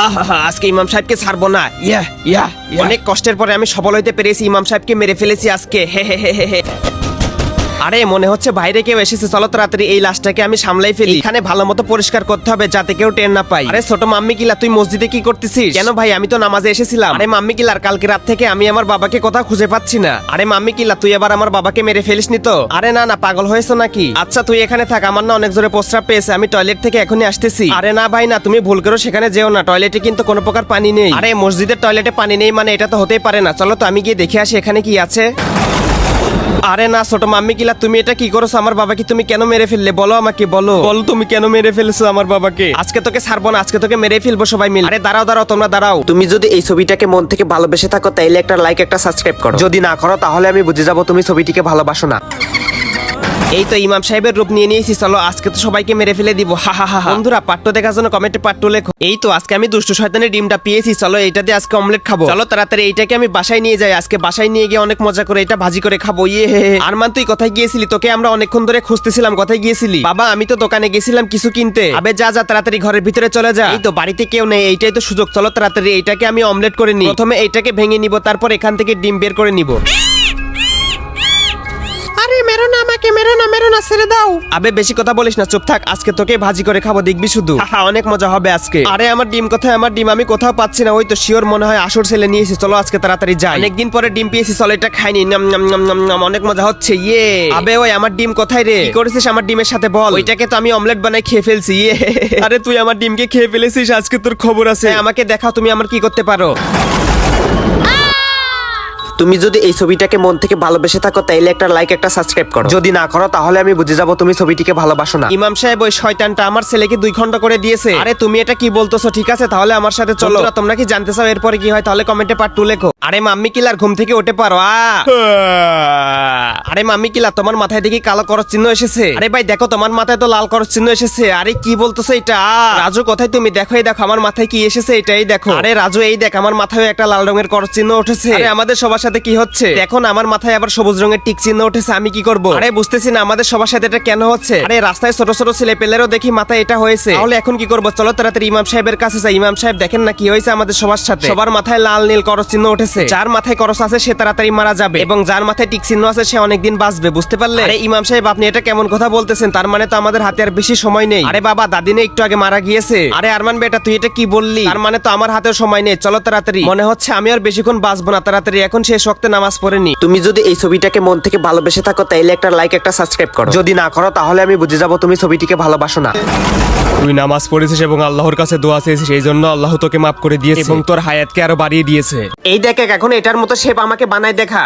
আহা আজকে ইমাম সাহেবকে ছাড়বো না। ইয়া ইয়া অনেক কষ্টের পরে আমি সফল হইতে পেরেছি, ইমাম সাহেবকে মেরে ফেলেছি আজকে। হে হে হে হে। আরে, মনে হচ্ছে বাইরে কেউ এসেছে। চলো তাড়াতাড়ি এই লাশটাকে আমি সামলাই ফেলি। এখানে ভালো মতো পরিষ্কার করতে হবে যাতে কেউ টের না পাই আরে, ছোট মাম্মি কিলা, তুই মসজিদে কি করতেছিস? কেন ভাই, আমি তো নামাজে এসেছিলাম। আরে, মাম্মি কিলার কালকে রাত থেকে আমি আমার বাবাকে কোথাও খুঁজে পাচ্ছি না। আরে, মাম্মি কিলা, তুই এবার আমার বাবাকে মেরে ফেলিসনি তো? আরে, না না, পাগল হয়েছো নাকি? আচ্ছা তুই এখানে থাক, আমার না অনেক জোরে প্রস্রাব পেয়েছে, আমি টয়লেট থেকে এখনই আসতেছি। আরে, না, ভাই, না, তুমি ভুল করো সেখানে যেও না, টয়লেটে কিন্তু কোনো প্রকার পানি নেই। আরে, মসজিদের টয়লেটে পানি নেই মানে এটা তো হতেই পারে না। চলো তো, আমি গিয়ে দেখে আসি এখানে কি আছে। আরে না ছোট মাম্মি কিলা তুমি এটা কি করছ? আমার বাবাকে তুমি কেন মেরে ফেললে? বলো আমাকে বলো। বলো তুমি কেন মেরে ফেলছো আমার বাবাকে? আজকে তোকে ছাড়বো না আজকে তোকে মেরে ফেলব সবাই মিলে। আরে দাঁড়াও দাঁড়াও তোমরা দাঁড়াও। তুমি যদি এই ছবিটাকে মন থেকে ভালোবেসে থাকো তাইলে একটা লাইক একটা সাবস্ক্রাইব করো। যদি না করো তাহলে আমি বুঝে যাব তুমি ছবিটিকে ভালোবাসো না। এই তো ইমাম সাহেবের রূপ নিয়ে নিয়েছি, চলো আজকে তো সবাইকে মেরে ফেলে দিব। হা হা হা। বন্ধুরা পাট্টো দেখার জন্য কমেন্টে পাট্টো লেখো। এই তো আজকে আমি দুষ্টু শয়তানের ডিমটা পেয়েছি, চলো এইটা দিয়ে আজকে অমলেট খাব। চলো তাড়াতাড়ি এইটাকে আমি বাসায় নিয়ে যাই। আজকে বাসায় নিয়ে গিয়ে অনেক মজা করে এটা ভাজি করে খাব। ইয়ে হে হে। আরমান, তুই কোথায় গিয়েছিলি? তোকে আমরা অনেকক্ষণ ধরে খুঁজতেছিলাম, কোথায় গিয়েছিলি? বাবা, আমি তো দোকানে গেছিলাম কিছু কিনতে। আবে, যা যা, তাড়াতাড়ি ঘরের ভিতরে চলে যা। এই তো বাড়িতে কেউ নেই, এইটাই তো সুযোগ। চলো তাড়াতাড়ি এইটাকে আমি অমলেট করে নিই। প্রথমে এইটাকে ভেঙে নিব, তারপর এখান থেকে ডিম বের করে নিব। আমাকে মেরো না মেরো না ছেড়ে দাও। আবে বেশি কথা বলিস না চুপ থাক। আজকে তোকে ভাজি করে খাব দেখবি শুধু। হা অনেক মজা হবে আজকে। আরে আমার ডিম কোথায়? আমার ডিম আমি কোথাও পাচ্ছি না। ওই তো শিওর মনে হয় আসর ছেলে নিয়েছি চলো আজকে তাড়াতাড়ি যাই। অনেকদিন পরে ডিম পেয়েছি চলো এটা খাইনি নাম নাম নাম নাম নাম অনেক মজা হচ্ছে ইয়ে। আবে ওই আমার ডিম কোথায় রে? কি করেছিস আমার ডিমের সাথে বল। ওইটাকে তো আমি অমলেট বানাই খেয়ে ফেলছি ইয়ে। আরে তুই আমার ডিমকে খেয়ে ফেলেছিস আজকে তোর খবর আছে। হ্যাঁ, আমাকে দেখাও তুমি আমার কি করতে পারো। তুমি যদি এই ছবিটাকে মন থেকে ভালোবেসে থাকো তাইলে একটা লাইক একটা সাবস্ক্রাইব করো। যদি না করো তাহলে আমি বুঝে যাব তুমি ছবিটিকে ভালোবাসো না। ইমাম সাহেব ওই শয়তানটা আমার ছেলেকে দুই ঘণ্টা করে দিয়েছে। আরে তুমি এটা কি বলতেছো? ঠিক আছে তাহলে আমার সাথে চলো। তোমরা কি জানতে চাও এরপরে কি হয়? তাহলে কমেন্টে পার্ট টু লেখো। আরে মাম্মি কিলার ঘুম থেকে উঠে পারো আ। আরে মাম্মি কিলা, তোমার মাথায় দেখি কালো করস চিহ্ন এসেছে। আরে ভাই, দেখো, তোমার মাথায় তো লাল করস চিহ্ন এসেছে। আরে কি বলতেছো এটা? রাজু, কোথায় তুমি? দেখো, এই দেখো, আমার মাথায় কি এসেছে এটাই দেখো। আরে রাজু, এই দেখ, আমার মাথায় একটা লাল রঙের করস চিহ্ন উঠেছে। আরে আমাদের সবার সাথে কি হচ্ছে? দেখো না, আমার মাথায় আবার সবুজ রঙের টিক চিহ্ন উঠেছে, আমি কি করব? আরে বুঝতেছি না, আমাদের সবার সাথে এটা কেন হচ্ছে? আরে রাস্তায় ছোট ছোট ছেলে পেলেরও দেখি মাথায় এটা হয়েছে। তাহলে এখন কি করব? চলো তাড়াতাড়ি ইমাম সাহেবের কাছে যাই। ইমাম সাহেব, দেখেন না কি হয়েছে আমাদের সবার সাথে? সবার মাথায় লাল, নীল করস চিহ্ন উঠেছে। যার মাথায় করস আছে, সে তাড়াতাড়ি মারা যাবে। এবং যার মাথায় টিক চিহ্ন আছে, সে অনেকদিন বাঁচবে বুঝতে পারলে? আরে ইমাম সাহেব আপনি এটা কেমন কথা বলতেছেন? তার মানে তো আমাদের হাতে আর বেশি সময় নেই। আরে বাবা দাদিনে একটু আগে মারা গিয়েছে। আরে আরমান বেটা তুই এটা কি বললি? তার মানে তো আমার হাতেও সময় নেই। চলো তাড়াতাড়ি। মনে হচ্ছে আমি আর বেশিক্ষণ বাঁচবো না তাড়াতাড়ি। এখন সে শক্তে নামাজ পড়েনি তুমি যদি এই ছবিটাকে মন থেকে ভালোবেসে থাকো তাইলে একটা লাইক একটা সাবস্ক্রাইব করো। যদি না করো তাহলে আমি বুঝে যাব তুমি ছবিটিকে ভালোবাসো না। তুই নামাজ পড়েছিস এবং আল্লাহর কাছে দোয়া চেয়েছিস এই জন্য আল্লাহ তোকে মাফ করে দিয়েছে। এবং তোর হায়াতকে আরও বাড়িয়ে দিয়েছে। এই দেখ এখন এটার মতো শেপ আমাকে বানায় দেখা।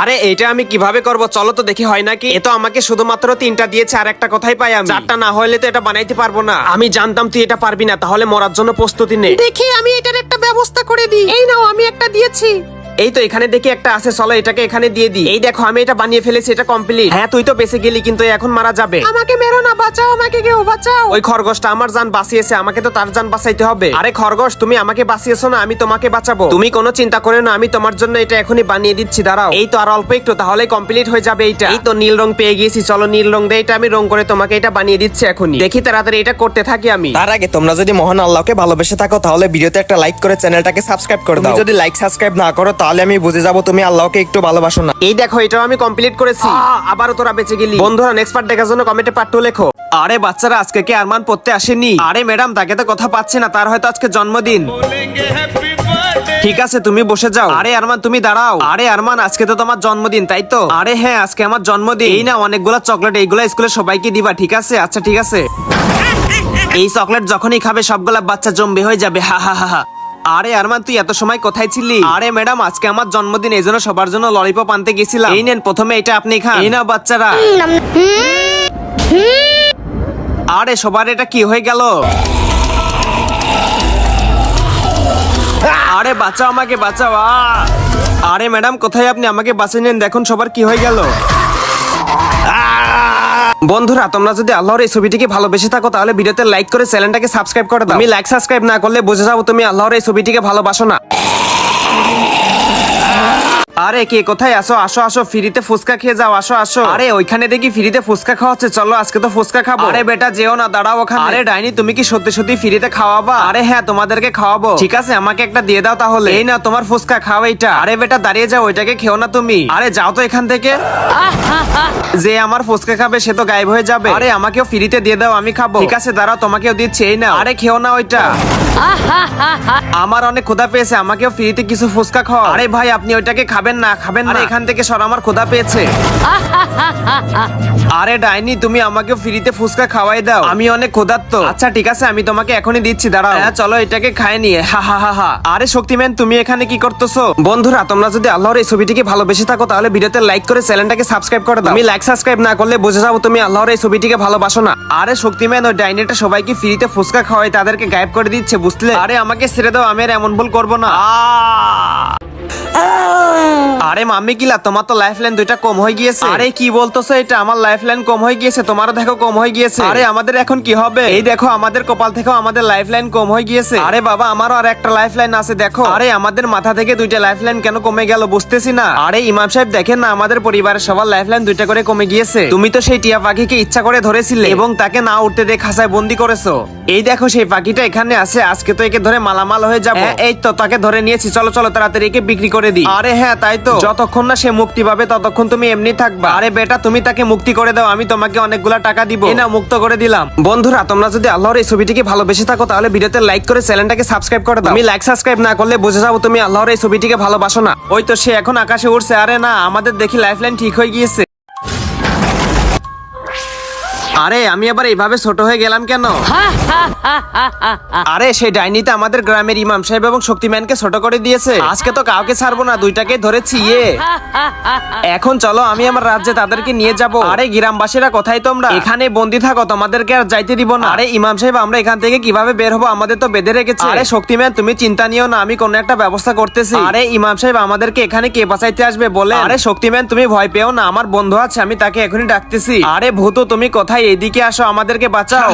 আরে এটা আমি কীভাবে করব? চলো তো দেখি হয় নাকি? এ তো আমাকে শুধুমাত্র তিনটা দিয়েছে আর একটা কথাই পাই আমি। চারটা না হলে তো এটা বানাইতে পারব না। আমি জানতাম তুই এটা পারবি না তাহলে মরার জন্য প্রস্তুতি নে। দেখি আমি এটার একটা ব্যবস্থা করে দিই। এই নাও আমি একটা দিয়েছি। এই তো এখানে দেখি একটা আছে চলো এটাকে এখানে দিয়ে দিই। এই দেখো আমি এটা বানিয়ে ফেলেছি এটা কমপ্লিট হ্যাঁ তুই তো বেঁচে গেলি কিন্তু এখন মারা যাবে। আমাকে মেরো না বাঁচাও আমাকে কেউ বাঁচাও। ওই খরগোশটা আমার জান বাঁচিয়েছে আমাকে তো তার জান বাঁচাইতে হবে। আরে খরগোশ তুমি আমাকে বাঁচিয়েছো না আমি তোমাকে বাঁচাবো। তুমি কোনো চিন্তা করে না আমি তোমার জন্য এটা এখনই বানিয়ে দিচ্ছি দাঁড়াও। এই তো আর অল্প একটু তাহলে কমপ্লিট হয়ে যাবে এইটা। এই তো নীল রং পেয়ে গিয়েছি চলো নীল রং দিয়ে এটা আমি রং করে তোমাকে এটা বানিয়ে দিচ্ছি এখনই। দেখি তাড়াতাড়ি এটা করতে থাকি আমি। তার আগে তোমরা যদি মহান আল্লাহকে ভালোবেসে থাকো তাহলে ভিডিওতে একটা লাইক করে চ্যানেলটাকে সাবস্ক্রাইব করে দাও। যদি লাইক সাবস্ক্রাইব না করো তাহলে আমি বুঝে যাব তুমি আল্লাহকে একটু ভালোবাসো না। এই দেখো এটাও আমি কমপ্লিট করেছি। আবারও তোরা বেঁচে গেলি। বন্ধুরা নেক্সট পার্ট দেখার জন্য কমেন্টে পার্ট টু লেখো। আরে বাচ্চারা আজকে কি আরমান পড়তে আসেনি? আরে ম্যাডাম তাকে তো কথা পাচ্ছে না তার হয়তো আজকে জন্মদিন। ঠিক আছে তুমি বসে যাও। আরে আরমান তুমি দাঁড়াও। আরে আরমান আজকে তো তোমার জন্মদিন তাই তো? আরে হ্যাঁ আজকে আমার জন্মদিন। এই না অনেকগুলো চকলেট এইগুলো স্কুলে সবাইকে দিবা ঠিক আছে? আচ্ছা ঠিক আছে। এই চকলেট যখনই খাবে সবগুলা বাচ্চা জম্বি হয়ে যাবে হা হা হা হা। আরে আরমান, তুই এত সময় কোথায় ছিলি? আরে ম্যাডাম, আজকে আমার জন্মদিন, এই জন্য সবার জন্য ললিপপ আনতে গেছিলাম। এই নেন, প্রথমে এটা আপনি খান। এই না বাচ্চারা। আরে, সবার এটা কি হয়ে গেল? আরে, বাঁচাও আমাকে, বাঁচাও! আরে ম্যাডাম, কোথায় আপনি? আমাকে বাঁচিয়ে নেন, দেখুন সবার কি হয়ে গেল। বন্ধুরা তোমরা যদি আল্লাহর এই ছবিটিকে ভালোবেসে থাকো তাহলে ভিডিওতে লাইক করে চ্যানেলটাকে সাবস্ক্রাইব করে দাও। আমি লাইক সাবস্ক্রাইব না করলে বুঝে যাব তুমি আল্লাহর এই ছবিটিকে ভালোবাসো না। আরে কে কোথায় আসো আসো আসো ফ্রিতে ফুচকা খেয়ে যাও আসো আসো। আরে ওইখানে দেখি ফ্রিতে ফুচকা খাওয়াচ্ছে চলো আজকে তো ফুচকা খাব। আরে বেটা যেও না দাঁড়াও ওখানে। আরে ডাইনি তুমি কি সত্যি সত্যি ফ্রিতে খাওয়াবা? আরে হ্যাঁ তোমাদেরকে খাওয়াবো। ঠিক আছে আমাকে একটা দিয়ে দাও তাহলে। এই না তোমার ফুচকা খাও এইটা। আরে বেটা দাঁড়িয়ে যাও ওইটাকে খেও না তুমি। আরে যাও তো এখান থেকে। যে আমার ফুচকা খাবে সে তো গায়েব হয়ে যাবে। আরে আমাকেও ফ্রিতে দিয়ে দাও আমি খাব। ঠিক আছে দাঁড়াও তোমাকেও দিচ্ছি এই না আরে খেও না ওইটা। আমার অনেক ক্ষুধা পেয়েছে আমাকেও ফ্রিতে কিছু ফুচকা খাও আরে ভাই আপনি ওইটাকে খাবেন না খাবেন না। এখান থেকে সর আমার ক্ষুধা পেয়েছে। আরে ডাইনি তুমি আমাকে ফ্রিতে ফুচকা খাওয়াই দাও। আমি অনেক ক্ষুধার্ত। আচ্ছা ঠিক আছে আমি তোমাকে এখনই দিচ্ছি দাঁড়াও। হ্যাঁ চলো এটাকে খায় নিয়ে। হা হা হা হা। আরে শক্তিম্যান তুমি এখানে কি করতেছো? বন্ধুরা তোমরা যদি আল্লাহর এই ছবিটিকে ভালোবেসে থাকো তাহলে ভিডিওতে লাইক করে চ্যানেলটাকে সাবস্ক্রাইব করে দাও। আমি লাইক সাবস্ক্রাইব না করলে বুঝে যাব তুমি আল্লাহর এই ছবিটিকে ভালোবাসো না। আরে শক্তিম্যান ওই ডাইনিটা সবাইকে ফ্রিতে ফুচকা খাওয়াই তাদেরকে গায়েব করে দিচ্ছে বুঝলে আরে আমাকে ছেড়ে দাও আমি আর এমন ভুল করব না! আরে মাম্মি কিলা তোমার তো লাইফ লাইন দুইটা কম হয়ে গিয়েছে। আরে কি বলতেছো এটা? আমার লাইফ লাইন কম হয়ে গিয়েছে তোমারও দেখো কম হয়ে গিয়েছে। আরে আমাদের এখন কি হবে? এই দেখো আমাদের কপাল থেকেও আমাদের লাইফ লাইন কম হয়ে গিয়েছে। আরে বাবা আমারও আর একটা লাইফ লাইন আছে দেখো। আরে আমাদের মাথা থেকে দুইটা লাইফ লাইন কেন কমে গেল বুঝতেছি না। আরে ইমাম সাহেব দেখেন না আমাদের পরিবারের সবার লাইফ লাইন দুইটা করে কমে গিয়েছে। তুমি তো সেই টিয়া পাখিকে ইচ্ছা করে ধরেছিলে এবং তাকে না উঠতে দিয়ে খাসায় বন্দি করেছ। এই দেখো সেই পাখিটা এখানে আছে আজকে তো একে ধরে মালামাল হয়ে যাবে। হ্যাঁ, এই তো তাকে ধরে নিয়েছি। চলো চলো তাড়াতাড়ি একে বিক্রি করে দিই। আরে হ্যাঁ তাই তো। যতক্ষণ না সে মুক্তি পাবে ততক্ষণ তুমি এমনি থাকবে। আরে বেটা তুমি তাকে মুক্তি করে দাও আমি তোমাকে অনেকগুলা টাকা দিব। এই না মুক্ত করে দিলাম। বন্ধুরা তোমরা যদি আল্লাহর এই ছবিটিকে ভালোবেসে থাকো তাহলে ভিডিওতে লাইক করে চ্যানেলটাকে সাবস্ক্রাইব করে দাও। আমি লাইক সাবস্ক্রাইব না করলে বুঝে যাব তুমি আল্লাহর এই ছবিটিকে ভালোবাসো না। ওই তো সে এখন আকাশে উঠছে আরে না আমাদের দেখি লাইফ লাইন ঠিক হয়ে গিয়েছে। আরে, আমি আবার এইভাবে ছোট হয়ে গেলাম কেন? আরে, সেই ডাইনিতে আমাদের গ্রামের ইমাম সাহেব এবং শক্তিম্যানকে ছোট করে দিয়েছে। আজকে তো কাউকে ছাড়বো না, দুইটাকে ধরেছি ইয়ে। এখন চলো, আমি আমার রাজ্যে তাদেরকে নিয়ে যাব। আরে, গ্রামবাসীরা, কোথায় তোমরা? এখানে বন্দি থাকো, তোমাদেরকে আর যাইতে দিব না। আরে, ইমাম সাহেব, আমরা এখান থেকে কীভাবে বের হব? আমাদের তো বেঁধে রেখেছে। আরে, শক্তিম্যান, তুমি চিন্তা নিও না, আমি কোনো একটা ব্যবস্থা করতেছি। আরে, ইমাম সাহেব, আমাদেরকে এখানে কে বাঁচাইতে আসবে বলে আরে, শক্তিম্যান, তুমি ভয় পেও না, আমার বন্ধু আছে, আমি তাকে এখনই ডাকতেছি। আরে, ভূত, তুমি কোথায়? এদিকে আসো আমাদেরকে বাঁচাও।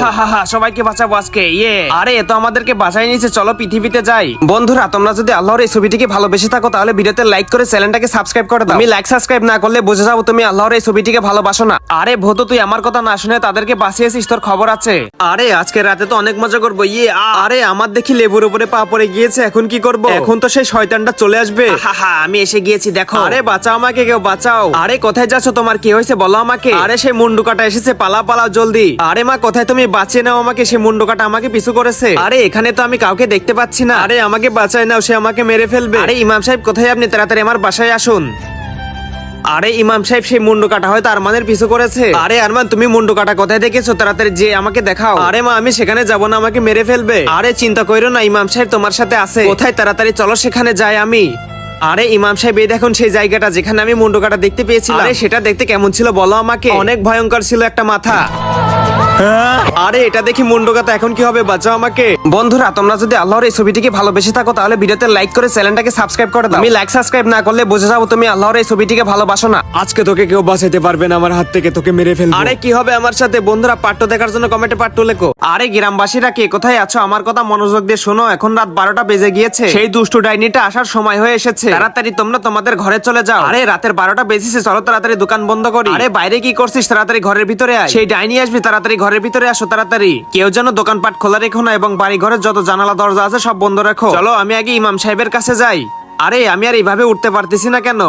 সবাইকে বাঁচাবো আজকে ইয়ে। আরে এ তো আমাদেরকে বাঁচাই নিয়েছে চলো পৃথিবীতে যাই। বন্ধুরা তোমরা যদি আল্লাহর এই ছবিটিকে ভালোবেসে থাকো তাহলে ভিডিওতে লাইক করে চ্যানেলটাকে সাবস্ক্রাইব করে দাও। আমি লাইক সাবস্ক্রাইব না করলে বুঝে যাব তুমি আল্লাহর এই ছবিটিকে ভালোবাসো না। আরে ভূত তুই আমার কথা না শুনে তাদেরকে বাঁচিয়েছিস তোর খবর আছে? আরে আজকে রাতে তো অনেক মজা করব ইয়ে আরে আমার দেখি লেবুর উপরে পা পড়ে গিয়েছে এখন কি করব? এখন তো সেই শয়তানটা চলে আসবে। আমি এসে গিয়েছি দেখো। আরে বাঁচাও আমাকে কেউ বাঁচাও। আরে কোথায় যাচ্ছ তোমার কি হয়েছে বলো আমাকে। আরে সেই মুন্ডু কাটা এসেছে পালা। পালাও জলদি। আরে মা, কোথায় তুমি? বাঁচিয়ে নাও আমাকে, সে মুন্ডু কাটা আমাকে পিছু করেছে। আরে, এখানে তো আমি কাউকে দেখতে পাচ্ছি না। আরে, আমাকে বাঁচায় নাও, সে আমাকে মেরে ফেলবে। আরে, ইমাম সাহেব, কোথায় আপনি? তাড়াতাড়ি আমার বাসায় আসুন। আরে, ইমাম সাহেব সেই মুন্ডু কাটা হয়তো আরমানের পিছু করেছে। আরে, আরমান, তুমি মুন্ডু কাটা কোথায় দেখেছ? তাড়াতাড়ি যে আমাকে দেখাও। আরে মা, আমি সেখানে যাব না, আমাকে মেরে ফেলবে। আরে, চিন্তা কইরো না, ইমাম সাহেব তোমার সাথে আছে। কোথায়? তাড়াতাড়ি চলো, সেখানে যাই আমি। আরে ইমাম সাহেব এই দেখুন সেই জায়গাটা যেখানে আমি মুন্ডু কাটা দেখতে পেয়েছিলাম। আরে সেটা দেখতে কেমন ছিল বলো আমাকে। অনেক ভয়ঙ্কর ছিল একটা মাথা। আরে এটা দেখি মুন্ডকাতা এখন কি হবে বাঁচাও আমাকে। বন্ধুরা তোমরা যদি আল্লাহর এই ছবিটিকে ভালোবেসে থাকো তাহলে ভিডিওতে লাইক করে চ্যানেলটাকে সাবস্ক্রাইব করে দাও। আমি লাইক সাবস্ক্রাইব না করলে বুঝে যাব তুমি আল্লাহর এই ছবিটিকে ভালোবাসো না। আজকে তোকে কেউ বাঁচাইতে পারবে না আমার হাত থেকে তোকে মেরে ফেলব। আরে কি হবে আমার সাথে? বন্ধুরা পাট্ট দেখার জন্য কমেন্টে পাট্ট লেখো। আরে গ্রামবাসীরা কে? কোথায় আছো? আমার কথা মনোযোগ দিয়ে শোনো, এখন রাত বারোটা বেজে গিয়েছে। সেই দুষ্টু ডাইনিটা আসার সময় হয়ে এসেছে। তাড়াতাড়ি তোমরা তোমাদের ঘরে চলে যাও। আরে, রাতের বারোটা বেজেছে, চলো তাড়াতাড়ি দোকান বন্ধ করি। আরে, বাইরে কি করছিস? তাড়াতাড়ি ঘরের ভিতরে আয়। সেই ডাইনি আসবি, তাড়াতাড়ি ঘরের ভিতরে আসো, তাড়াতাড়ি। কেউ যেন দোকানপাট খোলা রেখো না এবং বাড়ি ঘরের যত জানালা, দরজা আছে সব বন্ধ রাখো। চলো, আমি আগে ইমাম সাহেবের কাছে যাই। আরে, আমি আর এইভাবে উঠতে পারতেছি না কেন?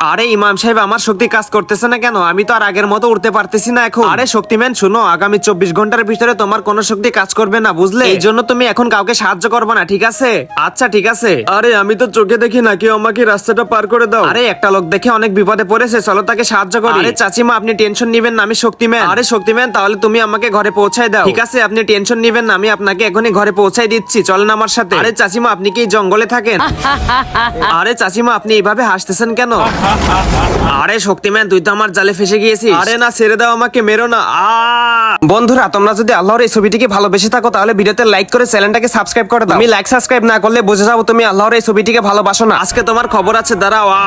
আরে ইমাম সাহেব আমার শক্তি কাজ করতেছে না কেন? আমি তো আর আগের মতো উঠতে পারতেছি না এখন। আরে শক্তিম্যান শুনো আগামী চব্বিশ ঘণ্টার ভিতরে তোমার কোনো শক্তি কাজ করবে না বুঝলে? এই জন্য তুমি এখন কাউকে সাহায্য করবে না ঠিক আছে? আচ্ছা ঠিক আছে। আরে আমি তো চোখে দেখি না কেউ আমাকে রাস্তাটা পার করে দাও। আরে একটা লোক দেখে অনেক বিপদে পড়েছে চলো তাকে সাহায্য করি। আরে চাচিমা আপনি টেনশন নিবেন না আমি শক্তিম্যান আরে শক্তিম্যান তাহলে তুমি আমাকে ঘরে পৌঁছায় দাও। ঠিক আছে আপনি টেনশন নিবেন না আমি আপনাকে এখনই ঘরে পৌঁছাই দিচ্ছি চলেন আমার সাথে। আরে চাচিমা আপনি কি জঙ্গলে থাকেন? আরে চাচিমা আপনি এইভাবে হাসতেছেন কেন? আরে শক্তিম্যান তুই তো আমার জালে ফেসে গিয়েছিস। আরে না ছেড়ে দাও আমাকে মেরো না। বন্ধুরা তোমরা যদি আল্লাহর এই ছবিটিকে ভালোবেসে থাকো তাহলে ভিডিওতে লাইক করে চ্যানেলটাকে সাবস্ক্রাইব করে দাও। আমি লাইক সাবস্ক্রাইব না করলে বুঝে যাব তুমি আল্লাহর এই ছবিটিকে ভালোবাসো না। আজকে তোমার খবর আছে দাঁড়াও আ।